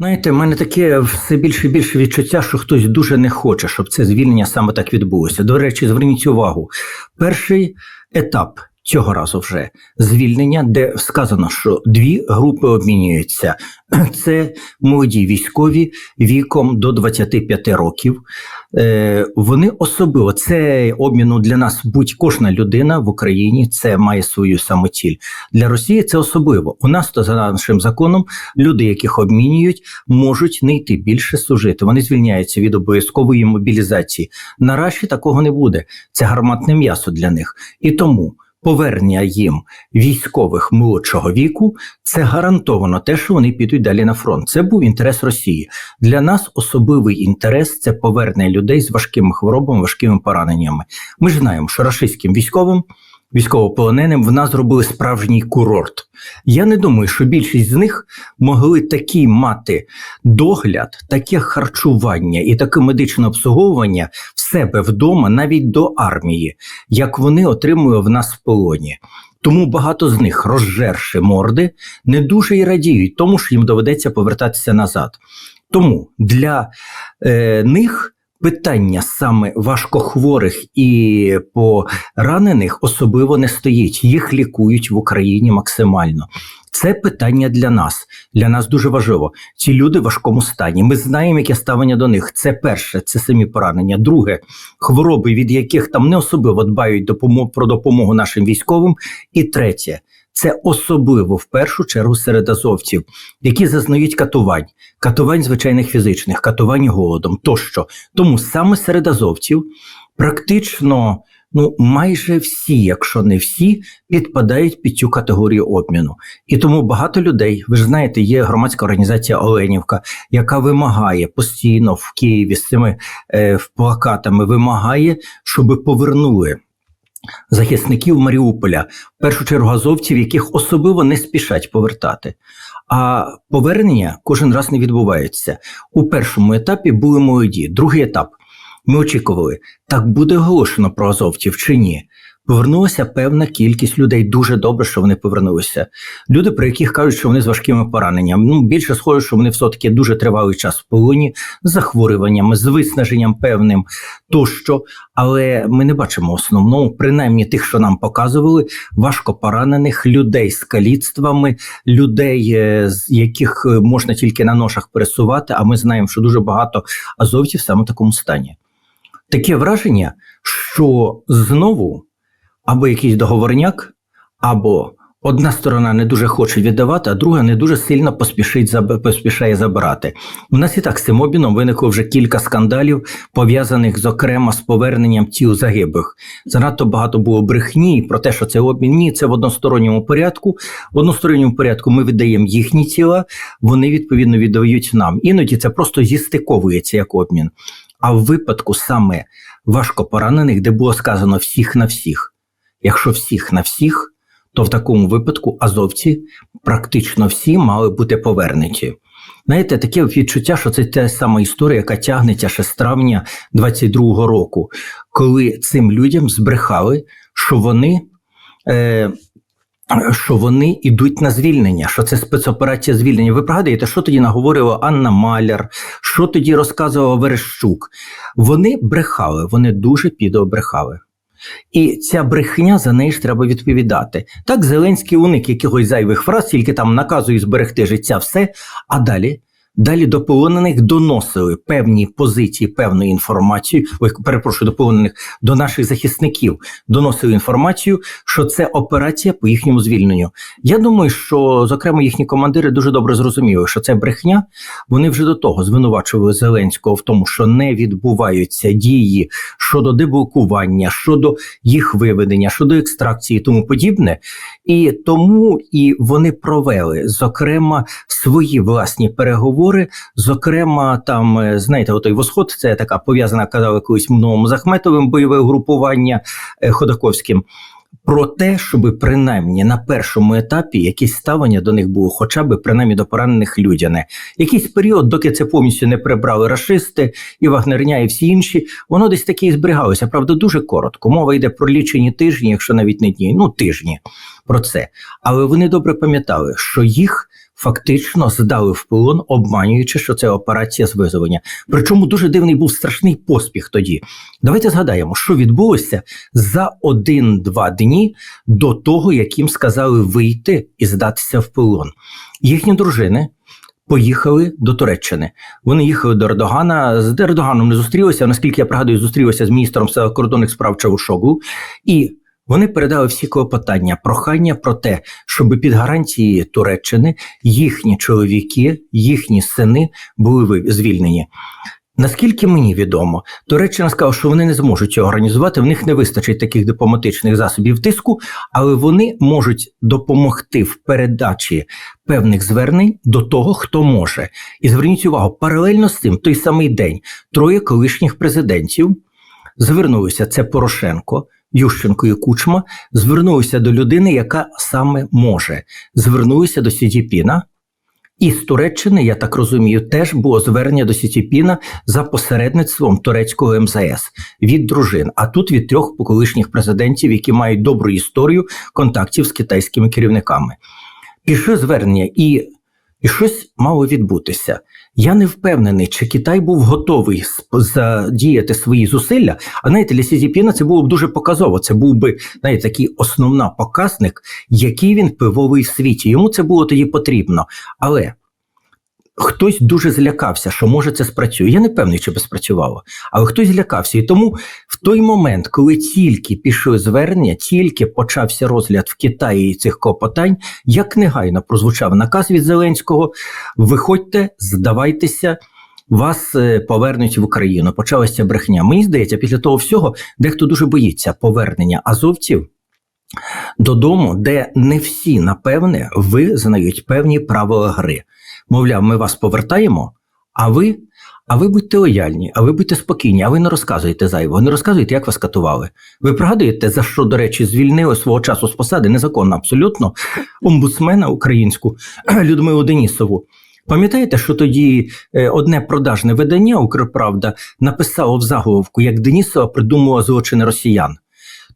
Знаєте, в мене таке все більше і більше відчуття, що хтось дуже не хоче, щоб це звільнення саме так відбулося. До речі, зверніть увагу. Перший етап цього разу вже звільнення, де сказано, що дві групи обмінюються. Це молоді військові віком до 25 років. Е, вони особливо це обміну для нас будь кожна людина в Україні це має свою самоціль. Для Росії це особливо. У нас то за нашим законом люди, яких обмінюють, можуть не йти більше служити. Вони звільняються від обов'язкової мобілізації. На Раші такого не буде. Це гарматне м'ясо для них. І тому повернення їм військових молодшого віку це гарантовано те, що вони підуть далі на фронт. Це був інтерес Росії. Для нас особливий інтерес це повернення людей з важкими хворобами, важкими пораненнями. Ми ж знаємо, що рашистським військовим. Військовополоненим в нас зробили справжній курорт. Я не думаю, що більшість з них могли такий мати догляд, таке харчування і таке медичне обслуговування в себе вдома, навіть до армії, як вони отримують в нас в полоні. Тому багато з них, розжерши морди, не дуже й радіють, тому що їм доведеться повертатися назад. Тому для е, них питання саме важкохворих і поранених особливо не стоїть. Їх лікують в Україні максимально. Це питання для нас. Для нас дуже важливо. Ці люди в важкому стані. Ми знаємо, яке ставлення до них. Це перше, це самі поранення. Друге, хвороби, від яких там не особливо дбають допомогу про допомогу нашим військовим. І третє. Це особливо в першу чергу серед азовців, які зазнають катувань, катувань звичайних фізичних, катувань голодом тощо. Тому саме серед азовців практично ну майже всі, якщо не всі, підпадають під цю категорію обміну. І тому багато людей, ви ж знаєте, є громадська організація Оленівка, яка вимагає постійно в Києві з цими е, плакатами, вимагає, щоб повернули. Захисників Маріуполя, в першу чергу азовців, яких особливо не спішать повертати. А повернення кожен раз не відбувається. У першому етапі були молоді. Другий етап ми очікували, так буде оголошено про азовців чи ні. Повернулася певна кількість людей. Дуже добре, що вони повернулися. Люди, про яких кажуть, що вони з важкими пораненнями. Ну більше схоже, що вони все таки дуже тривалий час в полоні з захворюваннями, з виснаженням певним тощо. Але ми не бачимо основного, принаймні тих, що нам показували, важко поранених людей з каліцтвами, людей, е, з яких е, можна тільки на ношах пересувати. А ми знаємо, що дуже багато азовців саме в такому стані. Таке враження, що знову або якийсь договорняк, або одна сторона не дуже хоче віддавати, а друга не дуже сильно поспішить поспішає забирати. У нас і так з цим обміном виникло вже кілька скандалів, пов'язаних зокрема з поверненням тіл загиблих. Занадто багато було брехні про те, що це обмін. Ні, це в односторонньому порядку. В односторонньому порядку ми віддаємо їхні тіла, вони відповідно віддають нам. Іноді це просто зістиковується як обмін. А в випадку саме важко поранених, де було сказано всіх на всіх. Якщо всіх на всіх, то в такому випадку азовці практично всі мали бути повернуті. Знаєте, таке відчуття, що це та сама історія, яка тягнеться ще з травня 22-го року, коли цим людям збрехали, що вони. Е, що вони йдуть на звільнення, що це спецоперація звільнення. Ви пригадуєте, що тоді наговорила Анна Маляр, що тоді розказувала Верещук? Вони брехали, вони дуже підобрехали. І ця брехня за неї ж треба відповідати. Так, Зеленський уник якихось зайвих фраз, тільки там наказує зберегти життя, все. А далі, далі до полонених доносили певні позиції, певну інформацію. Ой, перепрошую, до полонених до наших захисників доносили інформацію, що це операція по їхньому звільненню. Я думаю, що зокрема їхні командири дуже добре зрозуміли, що це брехня. Вони вже до того звинувачували Зеленського в тому, що не відбуваються дії щодо деблокування, щодо їх виведення, щодо екстракції і тому подібне. І тому і вони провели зокрема свої власні переговори. Зокрема, там е, знаєте, отой восход це така пов'язана казали колись новому Захметовим бойове групування е, Ходаковським. Про те, щоб принаймні на першому етапі якісь ставлення до них було, хоча б принаймні до поранених людяне. Якийсь період, доки це повністю не прибрали рашисти і вагнерня, і всі інші, воно десь таке і зберігалося. Правда, дуже коротко. Мова йде про лічені тижні, якщо навіть не дні, ну тижні про це. Але вони добре пам'ятали, що їх фактично здали в полон, обманюючи, що це операція з визволення. Причому дуже дивний був страшний поспіх тоді. Давайте згадаємо, що відбулося за один-два дні до того, як їм сказали вийти і здатися в полон. Їхні дружини. Поїхали до Туреччини. Вони їхали до Ердогана. З Ердоганом не зустрілися. Наскільки я пригадую, зустрілися з міністром закордонних справ Чавушоглу. І вони передали всі клопотання, прохання про те, щоб під гарантії Туреччини їхні чоловіки, їхні сини були звільнені. Наскільки мені відомо, Туреччина сказала, що вони не зможуть цього організувати, в них не вистачить таких дипломатичних засобів тиску, але вони можуть допомогти в передачі певних звернень до того, хто може. І зверніть увагу, паралельно з цим, той самий день троє колишніх президентів звернулися. Це Порошенко, Ющенко і Кучма, звернулися до людини, яка саме може. Звернулися до Сідіпіна. І з Туреччини, я так розумію, теж було звернення до Сітіпіна за посередництвом турецького МЗС від дружин. А тут від трьох колишніх президентів, які мають добру історію контактів з китайськими керівниками. Пішли звернення, і, і щось мало відбутися. Я не впевнений, чи Китай був готовий задіяти свої зусилля. А знаєте, для Сізіпіна це було б дуже показово. Це був би знаєте, такий основний показник, який він пивовий в світі. Йому це було тоді потрібно. Але хтось дуже злякався, що може це спрацює. Я не певний, чи би спрацювало, але хтось злякався. І тому в той момент, коли тільки пішли звернення, тільки почався розгляд в Китаї цих клопотань, як негайно прозвучав наказ від Зеленського: виходьте, здавайтеся. Вас е, повернуть в Україну. Почалася брехня. Мені здається, після того всього дехто дуже боїться повернення азовців додому, де не всі, напевне, визнають певні правила гри. Мовляв, ми вас повертаємо, а ви, а ви будьте лояльні, а ви будьте спокійні, а ви не розказуєте зайвого, не розказуєте, як вас катували. Ви пригадуєте, за що, до речі, звільнили свого часу з посади незаконно абсолютно омбудсмена українську Людмилу Денісову. Пам'ятаєте, що тоді е, одне продажне видання Укрправда написало в заголовку, як Денісова придумувала злочини росіян,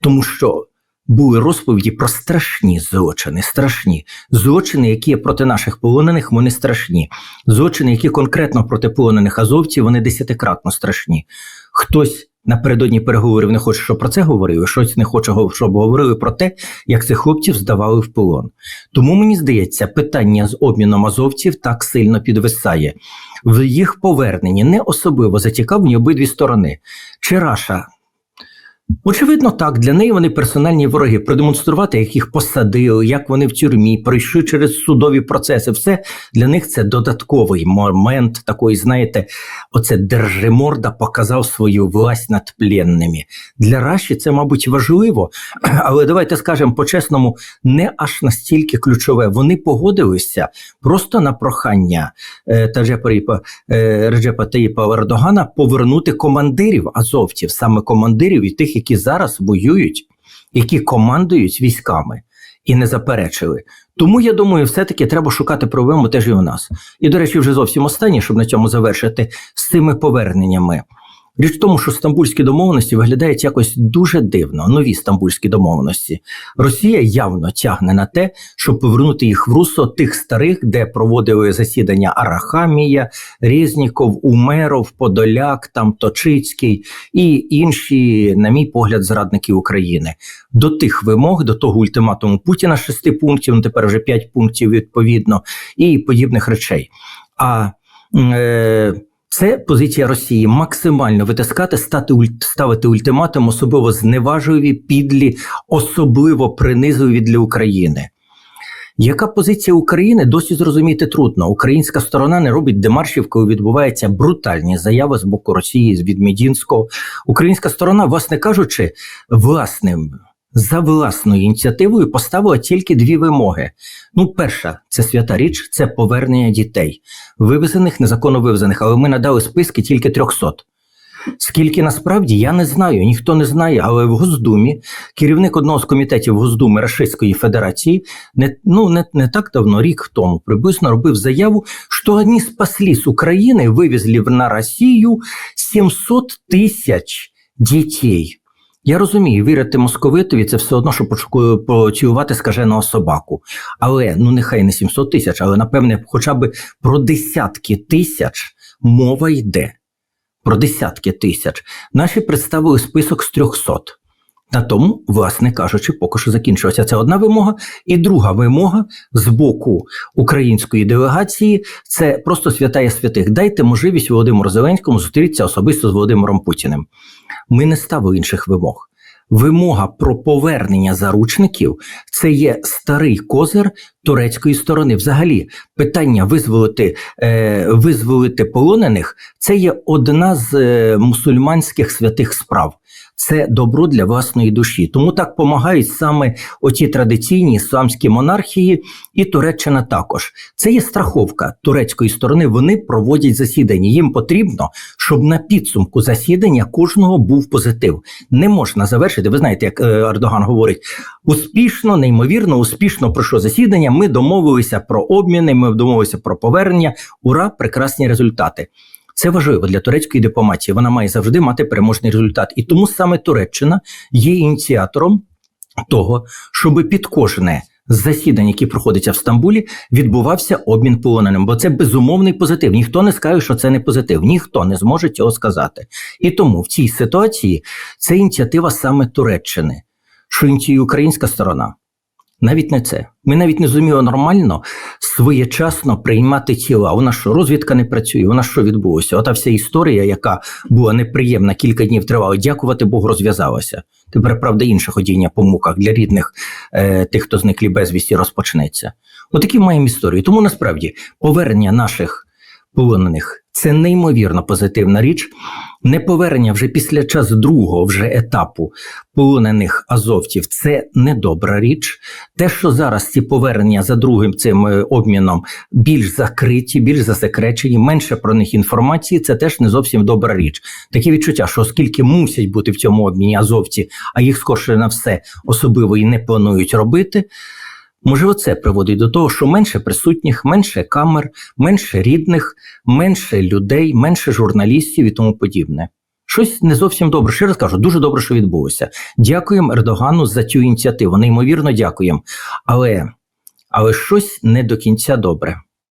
тому що були розповіді про страшні злочини, страшні злочини, які є проти наших полонених, вони страшні. Злочини, які конкретно проти полонених азовців, вони десятикратно страшні. Хтось напередодні переговорів не хоче, щоб про це говорили, щось не хоче, щоб говорили про те, як цих хлопців здавали в полон. Тому мені здається, питання з обміном азовців так сильно підвисає. В їх поверненні не особливо зацікавлені обидві сторони. Чи Раша Очевидно, так для неї вони персональні вороги. Продемонструвати, як їх посадили, як вони в тюрмі пройшли через судові процеси. Все для них це додатковий момент такої, знаєте, оце держиморда показав свою власть над пленними. Для Раші це, мабуть, важливо, але давайте скажемо по-чесному, не аж настільки ключове. Вони погодилися просто на прохання е, Таджепа е, Реджепа Таїпа Ердогана повернути командирів азовців, саме командирів і тих, які зараз воюють, які командують військами і не заперечили. Тому я думаю, все-таки треба шукати проблему теж і у нас. І, до речі, вже зовсім останнє, щоб на цьому завершити, з цими поверненнями. Річ в тому, що стамбульські домовленості виглядають якось дуже дивно, нові стамбульські домовленості. Росія явно тягне на те, щоб повернути їх в русло тих старих, де проводили засідання Арахамія, Резніков, Умеров, Подоляк, там Точицький і інші, на мій погляд, зрадники України. До тих вимог, до того ультиматуму Путіна шести пунктів, ну тепер вже п'ять пунктів відповідно, і подібних речей. А е, це позиція Росії максимально витискати, стати ставити ультиматум, особливо зневажливі, підлі, особливо принизливі для України. Яка позиція України досі зрозуміти трудно. Українська сторона не робить демаршів, коли відбуваються брутальні заяви з боку Росії від Медінського. Українська сторона, власне кажучи, власним за власною ініціативою поставила тільки дві вимоги. Ну, перша це свята річ, це повернення дітей, вивезених, незаконно вивезених, але ми надали списки тільки 300. Скільки насправді я не знаю, ніхто не знає, але в Госдумі керівник одного з комітетів Госдуми Рашистської Федерації не, ну, не, не так давно, рік тому, приблизно робив заяву, що одні спасли з України вивезли на Росію 700 тисяч дітей. Я розумію, вірити московитові це все одно, що поцілувати скаженого собаку. Але ну нехай не 700 тисяч, але напевне, хоча б про десятки тисяч мова йде. Про десятки тисяч. Наші представили список з 300. На тому, власне кажучи, поки що закінчилася. Це одна вимога. І друга вимога з боку української делегації це просто святая святих. Дайте можливість Володимиру Зеленському зустрітися особисто з Володимиром Путіним. Ми не ставили інших вимог. Вимога про повернення заручників це є старий козир турецької сторони. Взагалі, питання визволити, е, визволити полонених це є одна з е, мусульманських святих справ. Це добро для власної душі. Тому так допомагають саме оті традиційні ісламські монархії, і Туреччина також. Це є страховка турецької сторони. Вони проводять засідання. Їм потрібно, щоб на підсумку засідання кожного був позитив. Не можна завершити. Ви знаєте, як е, Ердоган говорить, успішно, неймовірно, успішно пройшло засідання. Ми домовилися про обміни, ми домовилися про повернення. Ура, прекрасні результати. Це важливо для турецької дипломатії. Вона має завжди мати переможний результат. І тому саме Туреччина є ініціатором того, щоб під кожне з засідань, які проходяться в Стамбулі, відбувався обмін полоненим. Бо це безумовний позитив. Ніхто не скаже, що це не позитив. Ніхто не зможе цього сказати. І тому в цій ситуації це ініціатива саме Туреччини, що ініціює українська сторона. Навіть не це. Ми навіть не зуміли нормально своєчасно приймати тіла. У нас що розвідка не працює? У нас що відбулося? Ота вся історія, яка була неприємна, кілька днів тривала. Дякувати Богу, розв'язалася. Тепер, правда, інше ходіння по муках для рідних е, тих, хто зниклі безвісті, розпочнеться. Отакі маємо історію. Тому насправді повернення наших полонених це неймовірно позитивна річ. Неповернення вже після час другого вже етапу полонених азовців це недобра річ. Те, що зараз ці повернення за другим цим е, обміном більш закриті, більш засекречені, менше про них інформації, це теж не зовсім добра річ. Таке відчуття, що оскільки мусять бути в цьому обміні азовці, а їх скорше на все особливо і не планують робити. Можливо, це приводить до того, що менше присутніх, менше камер, менше рідних, менше людей, менше журналістів і тому подібне. Щось не зовсім добре. Ще раз кажу, дуже добре, що відбулося. Дякуємо Ердогану за цю ініціативу. Неймовірно дякуємо. Але, але щось не до кінця добре.